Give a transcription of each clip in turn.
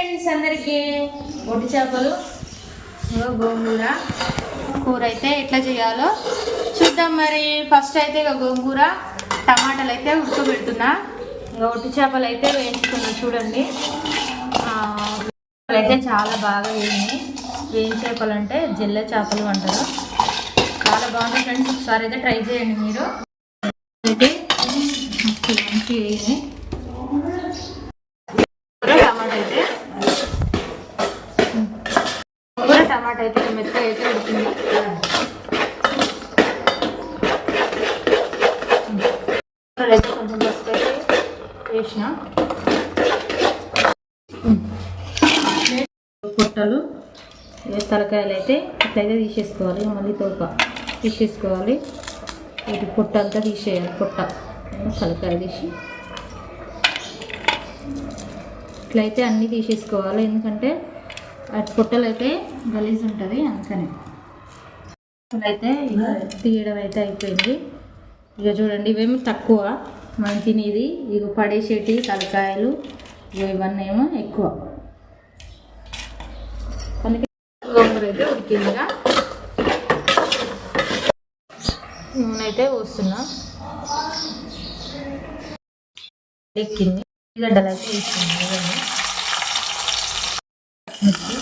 Friends అందరికీ ఒట్టి చేపలు గోంగూర. కూర అయితే ఎట్లా చేయాలో చూద్దాం మరి. ఫస్ట్ అయితే ఇక గోంగూర టమాటాలు అయితే ఉడకబెడుతున్నా. ఇంకా ఒట్టి చేపలు అయితే వేయించుకున్నా చూడండి. అయితే చాలా బాగా వేయింది. వేయి చేపలు అంటే జిల్ల చేపలు అంటారు. చాలా బాగుంది ఫ్రెండ్స్. ఒకసారి అయితే ట్రై చేయండి మీరు. అయితే మంచి వేయినాయి టమాటా అయితే కూర టమాట అయితే మెత్తగా అయితే ఉడికింది. అయితే కొంచెం పసుపు అయితే వేసిన. పొట్టలు తలకాయలు అయితే ఇట్లయితే తీసేసుకోవాలి. మళ్ళీ తోక తీసేసుకోవాలి. ఇది పొట్ట అంతా తీసేయాలి పొట్ట. తలకాయ తీసి. ఇట్లయితే అన్నీ తీసేసుకోవాలి. ఎందుకంటే అటు పుట్టలు అయితే గలీజ్ ఉంటుంది అందుకని. అయితే తీయడం అయితే అయిపోయింది. ఇక చూడండి ఇవేమి తక్కువ. మనం తినేది ఇక పడేసేటి తలకాయలు ఇవన్నీ ఏమో ఎక్కువ. అందుకే గోంగూర అయితే ఉడికిందిగా. నూనె అయితే పోస్తున్నా. ఎక్కింది. గడ్డలు అయితే వేస్తుంది ఇవన్నీ మిర్చి.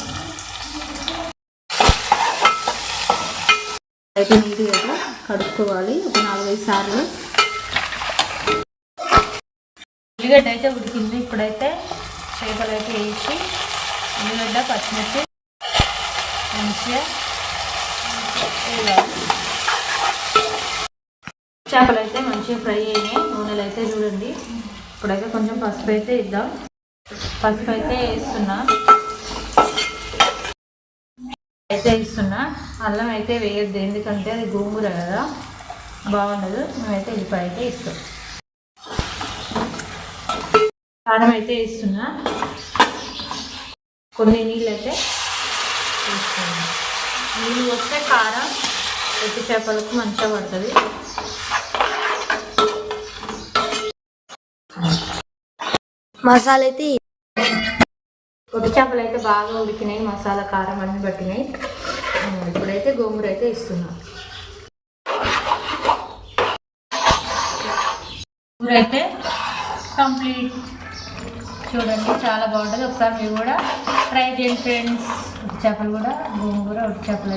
అయితే నీట్గా అయితే కడుక్కోవాలి. ఒక నాలుగైదు సార్లు. ఉల్లిగడ్డ అయితే ఉడికింది. ఇప్పుడైతే చేపలు అయితే వేసి ఉల్లిగడ్డ పచ్చిమిర్చి మంచిగా వేయాలి. చేపలు అయితే మంచిగా ఫ్రై అయినాయి. నూనెలు అయితే చూడండి. ఇప్పుడైతే కొంచెం పసుపు అయితే ఇద్దాం పసుపు అయితే వేస్తున్నా. అయితే ఇస్తున్నా. అల్లం అయితే వేయద్దు. ఎందుకంటే అది గోంగూర కదా. బాగుండదు. మేమైతే ఉల్లిపాయ అయితే ఇస్తాం. కారం అయితే ఇస్తున్నా కొన్ని నీళ్ళు అయితే వేస్తున్నా. నీళ్ళు వస్తే కారం ఎత్తి చేపలకు మంచిగా పడుతుంది. మసాలా అయితే కొద్ది చేపలు అయితే బాగా ఉడికినాయి మసాలా కారం అన్ని పట్టినాయి. ఇప్పుడైతే గోంగూర అయితే ఇస్తున్నా. గోంగూర అయితే కంప్లీట్. చూడండి చాలా బాగుంటుంది. ఒకసారి మీరు కూడా ట్రై చేయండి ఫ్రెండ్స్. ఉట్టి చేపలు కూడా గోంగూర ఉట్టి చేపలు